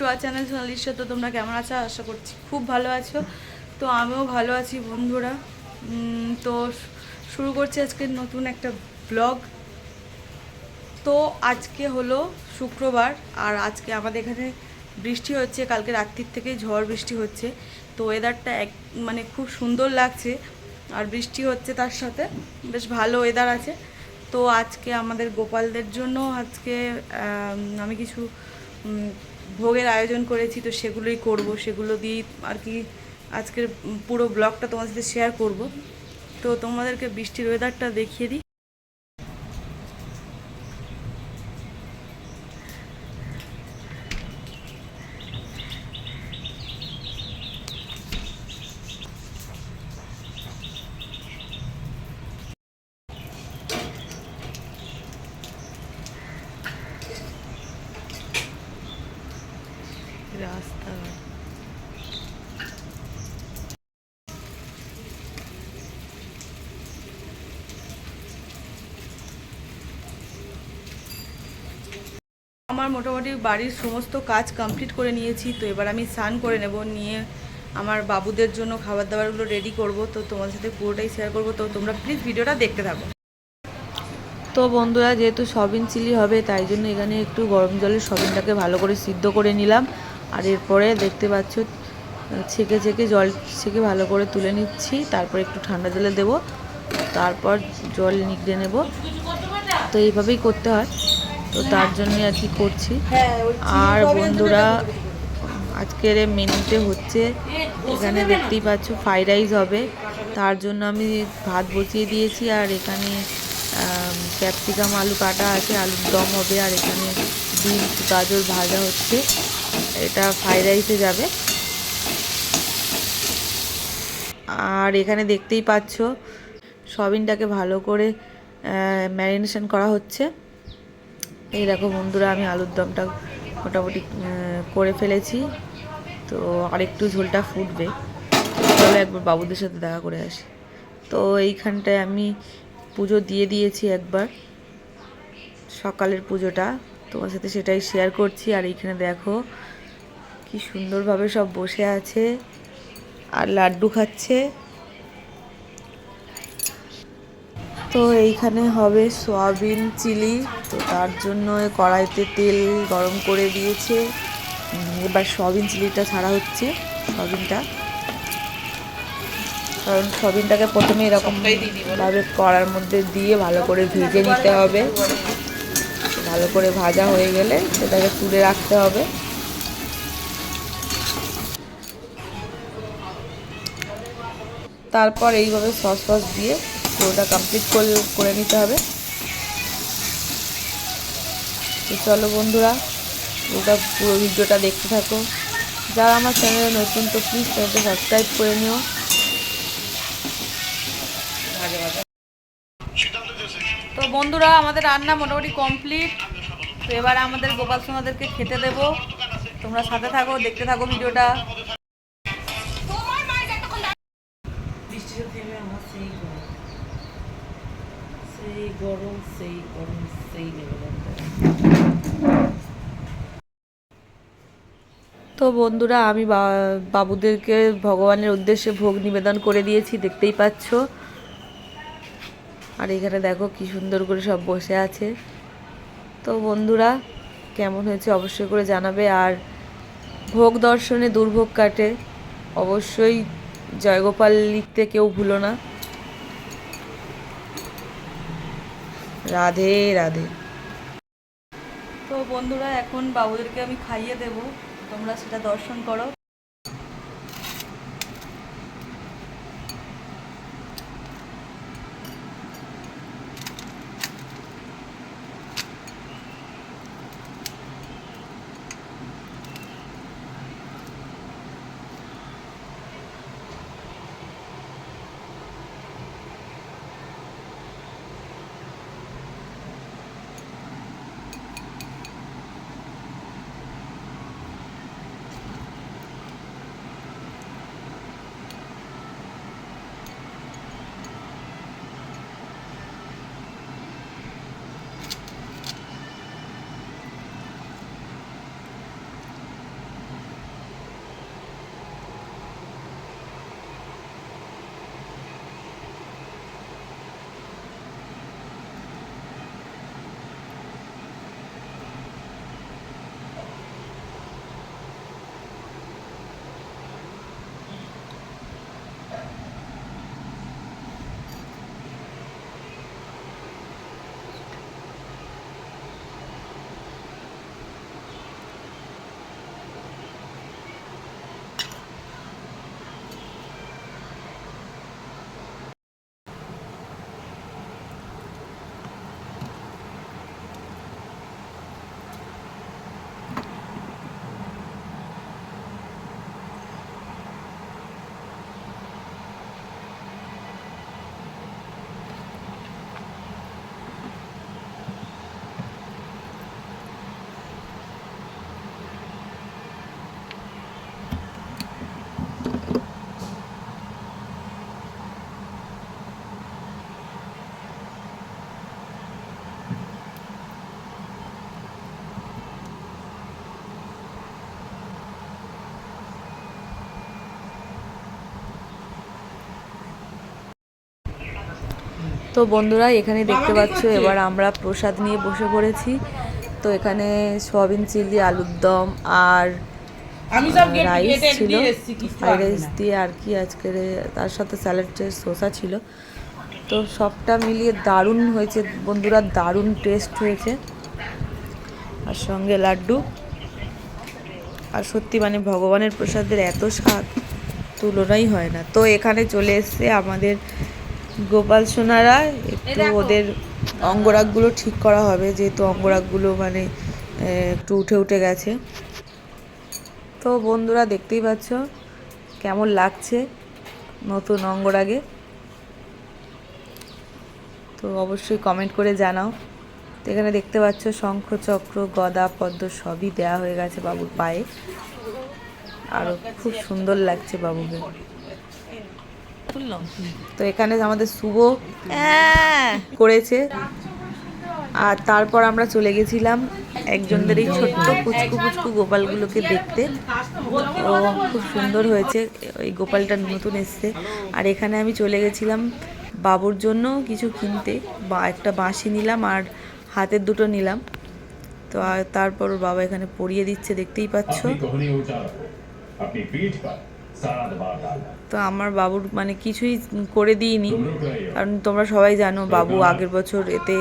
Two আর channel সোনালিশা তো তোমরা কেমন আছো? আশা করছি খুব ভালো আছো। তো আমিও ভালো আছি, বন্ধুরা। তো শুরু করছি আজকে নতুন একটা ব্লগ। তো আজকে হলো শুক্রবার, আর আজকে আমাদের এখানে বৃষ্টি হচ্ছে। কালকে রাত্রির থেকেই ঝড় বৃষ্টি হচ্ছে। তো ওয়েদারটা এক মানে খুব সুন্দর লাগছে, আর বৃষ্টি হচ্ছে তার সাথে। বেশ ভালো ওয়েদার আছে। তো আজকে আমাদের গোপালদের জন্য আজকে, আমি কিছু ভোগের আয়োজন করেছি, তো সেগুলোই করব। সেগুলো দিয়েই আর কি আজকের পুরো ব্লগটা তোমাদের সাথে শেয়ার করব। তো তোমাদেরকে বৃষ্টির ওয়েদারটা দেখিয়ে দিই। আমার মোটামুটি বাড়ির সমস্ত কাজ কমপ্লিট করে নিয়েছি, তো এবার আমি স্নান করে নেব, নিয়ে আমার বাবুদের জন্য খাবার দাবারগুলো রেডি করব, তো তোমার সাথে পুরোটাই শেয়ার করব, তো তোমরা প্লিজ ভিডিওটা দেখতে থাকো। তো বন্ধুরা, যেহেতু সবিন চিলি হবে, তাই জন্য এখানে একটু গরম জলে সবিনটাকে ভালো করে সিদ্ধ করে নিলাম। আর এরপরে দেখতে পাচ্ছ, ছেঁকে ছেঁকে জল ছেঁকে ভালো করে তুলে নিচ্ছি, তারপর একটু ঠান্ডা জলে দেব, তারপর জল নিগড়ে নেব। তো এইভাবেই করতে হয়। তো তার জন্যই আর কি করছি। আর বন্ধুরা আজকের মেনুতে হচ্ছে এখানে দেখতেই পাচ্ছ ফ্রাইড রাইস হবে। তার জন্য আমি ভাত বসিয়ে দিয়েছি আর এখানে ক্যাপসিকাম আলু কাটা আছে আলুর দম হবে আর এখানে বিনস গাজর ভাজা হচ্ছে। এটা ফ্রাইড রাইসে যাবে। আর এখানে দেখতেই পাচ্ছ সবিনটাকে ভালো করে ম্যারিনেশন করা হচ্ছে। এই দেখো বন্ধুরা, আমি আলুর দমটা মোটামুটি করে ফেলেছি। তো আরেকটু ঝোলটা ফুটবে। চলো একবার বাবুদের সাথে দেখা করে আসি। তো এইখানটায় আমি পুজো দিয়ে দিয়েছি একবার। সকালের পুজোটা। তোমার সাথে সেটাই শেয়ার করছি। আর এইখানে দেখো, কি সুন্দরভাবে সব বসে আছে। আর লাড্ডু খাচ্ছে। তো এইখানে হবে সয়াবিন চিলি। তো তার জন্য কড়াইতে তেল গরম করে দিয়েছে। এবার সয়াবিন চিলিটা ছাড়া হচ্ছে সয়াবিনটা। কারণ সয়াবিনটাকে প্রথমে এরকম ভাবে কড়ার মধ্যে দিয়ে ভালো করে ভেজে নিতে হবে। ভালো করে ভাজা হয়ে গেলে সেটাকে তুলে রাখতে হবে। তারপর এইভাবে সস সস দিয়ে পুরোটা কমপ্লিট করে করে নিতে হবে। তো চলো বন্ধুরা ওটা পুরো ভিডিওটা দেখতে থাকো। যারা আমার চ্যানেলে নতুন তো প্লিজ চ্যানেলটা সাবস্ক্রাইব করে নিও। তো বন্ধুরা আমাদের রান্না মোটামুটি কমপ্লিট তো এবার আমাদের গোপাল সোনাদেরকে খেতে দেব। তোমরা সাথে থাকো দেখতে থাকো ভিডিওটা। বৃষ্টিটা থেমে আমার সেই সেই গরম সেই গরম, সেই তো বন্ধুরা, আমি বাবুদেরকে ভগবানের উদ্দেশ্যে ভোগ নিবেদন করে দিয়েছি, দেখতেই পাচ্ছ। আর এখানে দেখো কি সুন্দর করে সব বসে আছে। তো বন্ধুরা, কেমন হয়েছে অবশ্যই করে জানাবে। আর ভোগ দর্শনে দুর্ভোগ কাটে, অবশ্যই জয়গোপাল লিখতে কেউ ভুলো না। রাধে। রাধে তো বন্ধুরা এখন বাবুদেরকে আমি খাইয়ে দেব। তোমরা সেটা দর্শন করো। তো বন্ধুরা এখানে দেখতে পাচ্ছ এবার আমরা প্রসাদ নিয়ে বসে পড়েছি। তো এখানে সয়াবিন চিলি আলুর দম আর রাইস ছিল। ফ্রাইড রাইস দিয়ে আর কি আজকের তার সাথে স্যালাডের শসা ছিল। তো সবটা মিলিয়ে দারুণ হয়েছে বন্ধুরা দারুণ টেস্ট হয়েছে। আর সঙ্গে লাড্ডু। আর সত্যি মানে ভগবানের প্রসাদের এত স্বাদ তুলনাই হয় না। তো এখানে চলে এসছে আমাদের গোপাল সোনারা একটু ওদের অঙ্গরাগগুলো ঠিক করা হবে যেহেতু অঙ্গরাগগুলো মানে একটু উঠে উঠে গেছে। তো বন্ধুরা দেখতেই পাচ্ছ কেমন লাগছে নতুন অঙ্গরাগে। তো অবশ্যই কমেন্ট করে জানাও। তো এখানে দেখতে পাচ্ছ শঙ্খ চক্র গদা পদ্ম সবই দেয়া হয়ে গেছে বাবুর পায়ে। আরও খুব সুন্দর লাগছে বাবুকে। তো এখানে আমাদের শুভ করেছে। আর তারপর আমরা চলে গেছিলাম একজনদের এই ছোট্ট পুচকু পুচকু গোপালগুলোকে দেখতে। ও খুব সুন্দর হয়েছে এই গোপালটা নতুন এসছে। আর এখানে আমি চলে গেছিলাম বাবুর জন্য কিছু কিনতে। বা একটা বাঁশি নিলাম আর হাতের দুটো নিলাম। তো তারপর ওর বাবা এখানে পরিয়ে দিচ্ছে দেখতেই পাচ্ছ। তো আমার বাবুর মানে কিছুই করে দিইনি। কারণ তোমরা সবাই জানো বাবু আগের বছর এতে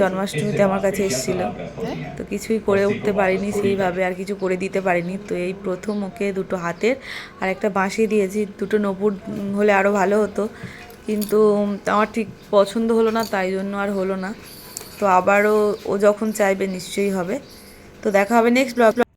জন্মাষ্টমীতে আমার কাছে এসেছিল। তো কিছুই করে উঠতে পারিনি সেইভাবে আর কিছু করে দিতে পারিনি। তো এই প্রথম ওকে দুটো হাতের আর একটা বাঁশি দিয়েছি দুটো নপুর হলে আরও ভালো হতো। কিন্তু আমার ঠিক পছন্দ হলো না তাই জন্য আর হলো না। তো আবারও ও যখন চাইবে নিশ্চয়ই হবে। তো দেখা হবে নেক্সট ব্লগ